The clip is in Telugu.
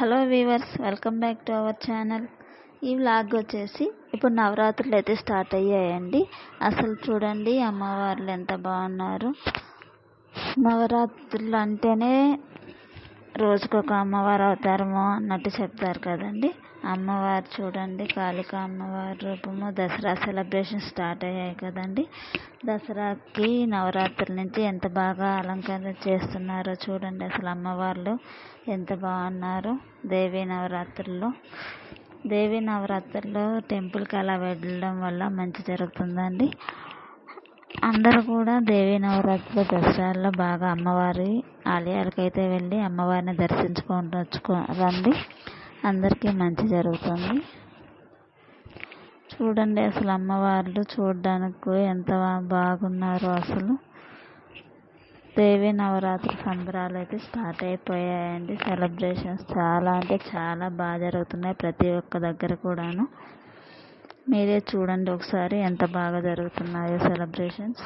Hello viewers welcome back to our channel. ఈ వ్లాగ్ వచ్చేసి ఇప్పుడు నవరాత్రులు అయితే స్టార్ట్ అయ్యాయండి. అసలు చూడండి అమ్మవార్లు ఎంత బాగున్నారు. నవరాత్రులు అంటేనే రోజుకొక అమ్మవారు అవతారము అన్నట్టు చెప్తారు కదండి. అమ్మవారు చూడండి కాళిక అమ్మవారి రూపము. దసరా సెలబ్రేషన్ స్టార్ట్ అయ్యాయి కదండి. దసరాకి నవరాత్రుల నుంచి ఎంత బాగా అలంకరణ చేస్తున్నారో చూడండి అసలు అమ్మవార్లు ఎంత బాగున్నారు. దేవీ నవరాత్రుల్లో దేవీ నవరాత్రుల్లో టెంపుల్కి అలా వెళ్ళడం వల్ల మంచి జరుగుతుందండి. అందరూ కూడా దేవీ నవరాత్రి దసరాల్లో బాగా అమ్మవారి ఆలయాలకు అయితే వెళ్ళి అమ్మవారిని దర్శించుకొని వచ్చుకో రండి. అందరికీ మంచి జరుగుతుంది. చూడండి అసలు అమ్మవార్లు చూడడానికి ఎంత బాగున్నారో అసలు. దేవీ నవరాత్రి సంబరాలు అయితే స్టార్ట్ అయిపోయాయండి. సెలబ్రేషన్స్ చాలా అంటే చాలా బాగా జరుగుతున్నాయి ప్రతి ఒక్క దగ్గర కూడాను. మీరే చూడండి ఒకసారి ఎంత బాగా జరుగుతున్నాయో సెలబ్రేషన్స్